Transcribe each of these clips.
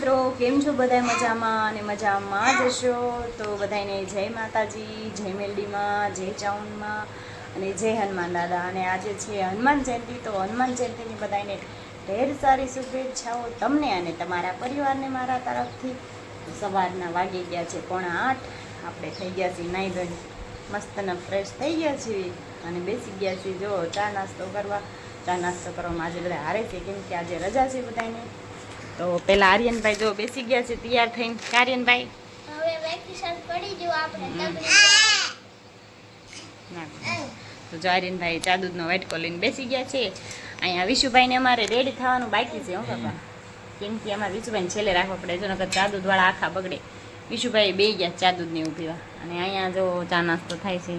મિત્રો, કેમ છો બધા મજામાં અને મજામાં જ હશો? તો બધાને જય માતાજી, જય મેલડીમાં, જય ચાઉનમાં અને જય હનુમાન દાદા. અને આજે છે હનુમાન જયંતિ, તો હનુમાન જયંતિની બધાને ઢેર સારી શુભેચ્છાઓ તમને અને તમારા પરિવારને મારા તરફથી. સવારના વાગી ગયા છે પોણા આઠ. આપણે થઈ ગયા છીએ નાઈ ધોઈ મસ્તને ફ્રેશ થઈ ગયા છીએ અને બેસી ગયા છીએ. જો ચા નાસ્તો કરવા, ચા નાસ્તો કરવામાં આજે બધા હારે છે. કેમ કે આજે રજા છે બધાને તો પેલા આર્યનભાઈ જો બેસી ગયા છે તૈયાર થઈને. આર્યનભાઈ. હવે વેકેશન પડી ગયું આપણે હમ. તકલીફ ના તો જો આર્યનભાઈ ચા દૂધનો વાટકો લઈને બેસી ગયા છે. અહીંયા વિશુભાઈને અમારે રેડી થવાનું બાકી છે હો બાપા. કેમ કે અમારે વિશુભાઈને છેલ્લે રાખવા પડે જો નકર ચા દૂધવાળા આખા બગડે. વિશુભાઈ બે ગયા ચા દૂધની ઊભી અને અહીંયા જો ચા નાસ્તો થાય છે.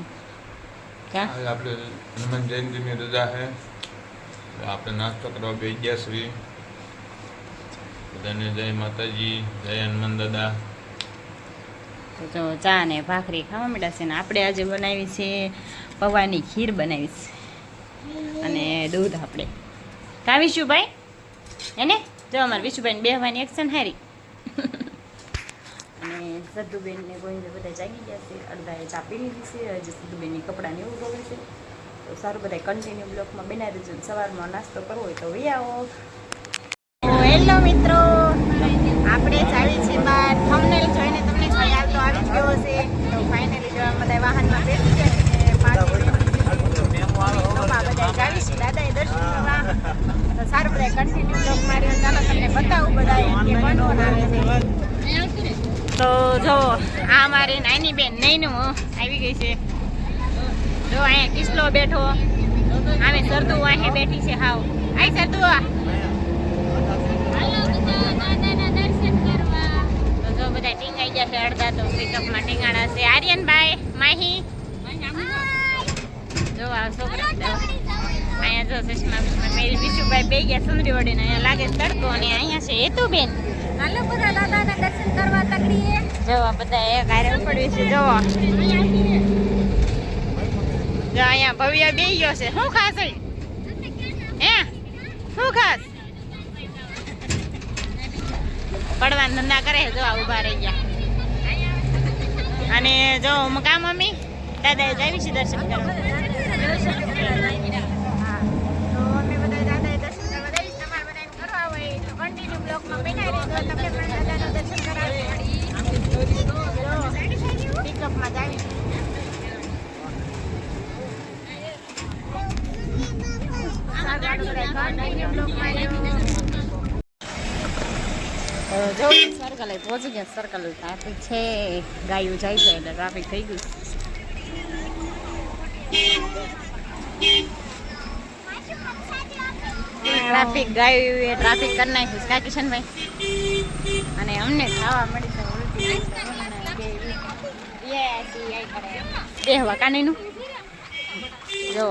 ક્યાં? આજે આપણે હનુમાન જયંતિની રજા છે. આપણે નાસ્તો કરવા બે ગયા છીએ. બધાને જય માતાજી જય હનુમાન દાદા. તો ચા ને ભાખરી ખાવા માંડ્યા છે ને આપણે આજે બનાવી છે પૌવાની ખીર બનાવી છે. અને દૂધ આપણે. કા વિશુભાઈ? એને? જો અમારે વિશુભાઈને બેહવાની એક્શન હારી. અને સદ્દુબેન ને ગોવિંદ બધા જાગી ગયા છે. અડધાએ ચા પી લીધી છે. હજી સદ્ધુબેનની કપડાં ને એવું ધોવે છે. તો સારું બધા કન્ટિન્યુ બ્લોકમાં બનાવી દેજો સવારમાં નાસ્તો કરવો હોય તો વૈયાઓ મિત્રો. આપણે જ આવી છીએ બહાર. થંબનેલ જોઈને તમને ખ્યાલ તો આવી જ ગયો હશે. તો ફાઇનલી જો બધા વાહનમાં બેસી ગયા છીએ બધા છે દર્શન કરવા. તો સારું બધા કન્ટિન્યુ બ્લોગ ચાલો તમને બતાવું બધા આવે તો જો, આ મારી નાની બેન નૈનું આવી ગઈ છે. જો અહીંયા કિસલો બેઠો. આમે સરદુ અહીં બેઠી છે, હાવ. આઈ સરદુ બધા ટીંગાઈ ગયા છે અડધા તો પિકઅપમાં ટીંગાણા છે. આર્યનભાઈ માહી. જો આ છોકરા અહીંયા જો પહેરી વિશુભાઈ બે ગયા સુંદરી વડીને. અહીંયા લાગે તડકો અને અહીંયા છે હેતુબેન. હાલો બધા દાદાના દર્શન કરવા તકડીએ. જો બધા એક હારે ઉપડવી છે. જો. જો અહીંયા ભવ્ય બે ગયો છે. શું ખાસ હે? શું ખાસ? પડવાના ધંધા કરે જો ઊભા રહી ગયા અને જો કા મમ્મી દાદા જાવી છે દર્શન કરવા હા. તો અમે બધા દાદાએ દર્શન કરવા જઈશ. તમારે બધાને કરવા હોય તો. તમને પણ દાદાના દર્શન કરાવી. જો, pick-upમાં જાવી છે. સારું, આપણે બધા continue blockમાં રહેજો. તો જો સર્કલે પહોંચી ગયા સર્કલ ટ્રાફિક છે ગાયું જાય છે એટલે ટ્રાફિક થઈ ગયું. ટ્રાફિક ગાયું એ ટ્રાફિક કરી નાખ્યું કા કિશનભાઈ અને અમને ખાવા મળી છે ઉલટી. બે હવા કાનીનું? જો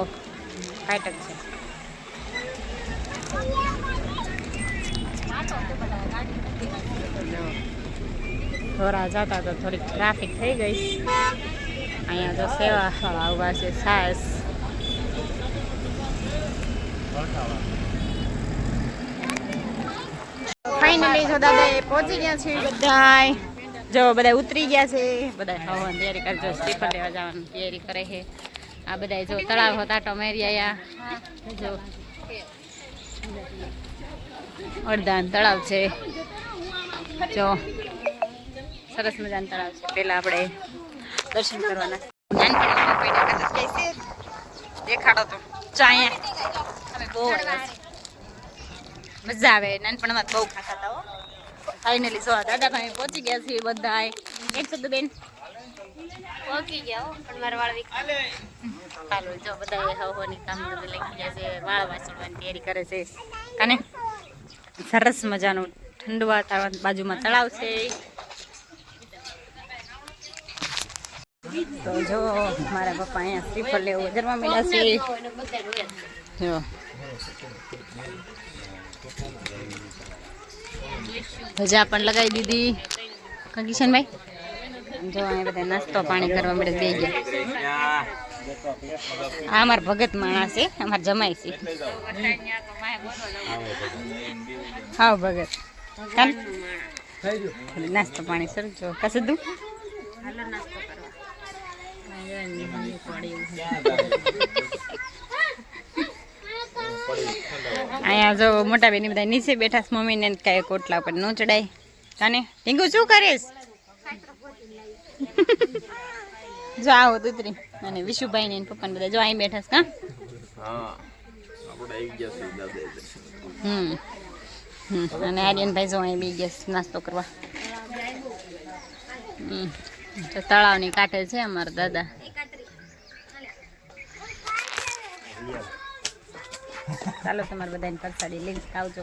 ફાટક છે. થોડા જતા તો થોડીક ટ્રાફિક થઈ ગઈ. અહીંયા તો સેવા ઊભા છે, સાસ. ફાઇનલી જો દાદા પહોંચી ગયા છે. બધાય. જો બધા ઉતરી ગયા છે. બધા હવન તૈયારી કરજો સ્ટીફર લેવા જવાની તૈયારી કરે છે. આ બધા જો તળાવ હતા ટમેરી આયા જો. અડધાન તળાવ છે. જો, સરસ મજાનું તળાવ છે. પેલા આપણે દર્શન કરવાના. દેખાડો તો. જો અમે બહુ મજા આવે. નાનપણમાં બહુ ખાતા હતા હો. ફાઇનલી જો દાદા ભાઈ પહોંચી ગયા છે બધા એક તો બેન પહોંચી ગયા પણ મારા વાળ ચાલો જો બધા હવની કામ લઈ ગયા છે. વાળ વાસણવાની તૈયારી કરે છે. અને સરસ મજાનું ઠંડુ વાતાવરણ બાજુમાં તળાવ છે. તો જો મારા પપ્પા અહીંયા શ્રીફળ લેવું જરવા મળ્યા છે. જો. ભજા પણ લગાવી દીધી. કા કિશનભાઈ જો અહીંયા બધા નાસ્તો પાણી કરવા માટે બે ગયા. આ અમાર ભગત માણસ છે અમાર જમાય છે. હા ભગત. કાન નાસ્તો પાણી શરૂ જો કશું દઉં હાલો નાસ્તો કરવા. અહીંયા જો મોટા બેની બધા નીચે બેઠા છે મમ્મીને કાંઈ કોટલા પર ન ચડાય. કાને ટીંગુ શું કરીશ? જો આવો દૂતરી અને વિશુભાઈ ને પપ્પા પપ્પાને બધા જો અહીં બેઠા છે કા હમ હમ. અને આર્યનભાઈ જો અહીં બી ગયા નાસ્તો કરવા. તો તળાવની કાંઠે છે અમારા દાદા. ચાલો તમારે બધાને પરસાડી લઈને આવજો.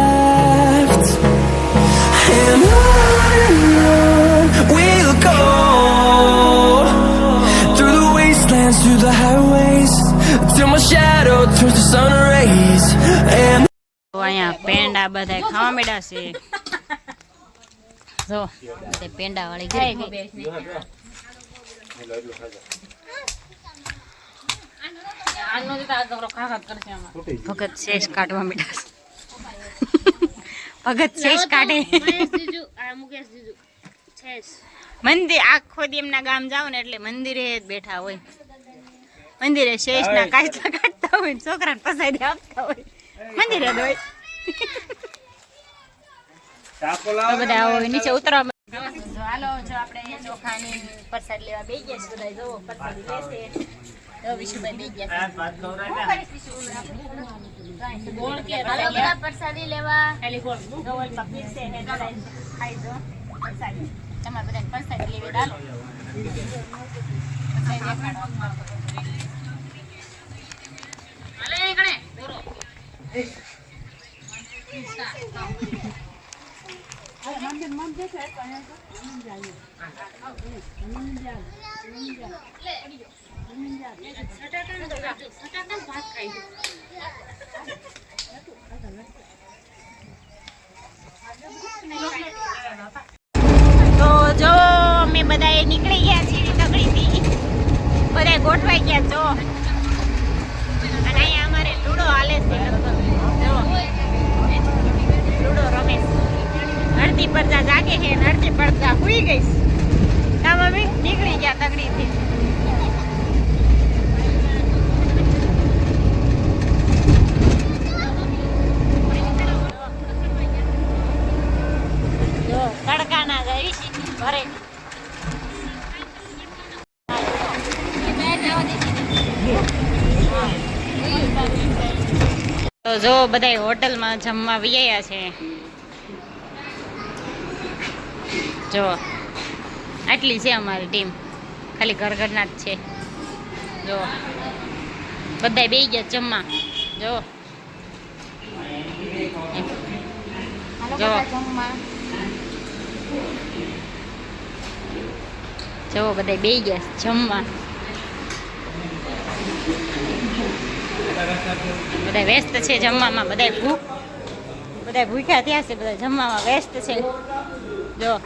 તો અહીંયા પેંડા બધા ખાવા માંડ્યા છે. જો પેંડા વાળી ગઈ ભગત શેષ કાઢવા માંડ્યા છે. ભગત શેષ કાઢે. મંદિર આખો દી એમના ગામ જાવ ને એટલે મંદિરે જ બેઠા હોય. મંદિરે શેષના કાચલા કાઢતા હોય ને છોકરાને પસાડી આપતા હોય મંદિરે દોય બધા હોય નીચે ઉતરવા. હાલો જો આપણે ચોખાની પ્રસાદ લેવા બે ગયા છે બધા જો પ્રસાદી લેશે જો વિશુભાઈ બેસી ગયા છે? ગોળ કે હાલો બધા પ્રસાદી લેવા ગોળ ને જરા ખાઈ જો પ્રસાદી તમારે બધાને પ્રસાદી લેવી પ્રસાદી દેખાડો. તો જો અમે બધાએ નીકળી ગયા છીએ તગડીથી. બધા ગોઠવાઈ ગયા જો અને અહીંયા અમારે લૂડો હાલે છે લગભગ જો લૂડો રમે છે અડધી પડદા જાગે પડદા હુઈ ગઈ છે ના, મમ્મી, નીકળી ગયા તગડીથી. તડકાના ભરે. તો જો બધા હોટલમાં જમવા વ્યાયા છે. જો આટલી છે અમારી ટીમ. ખાલી ઘર ઘરના જ છે. જો બધા બે ગયા જમવા. જો. જો. જો બધા બે ગયા જમવા. બધા વ્યસ્ત છે જમવામાં બધા ભૂખ બધા ભૂખ્યા થયા છે બધા જમવામાં વ્યસ્ત છે. જો.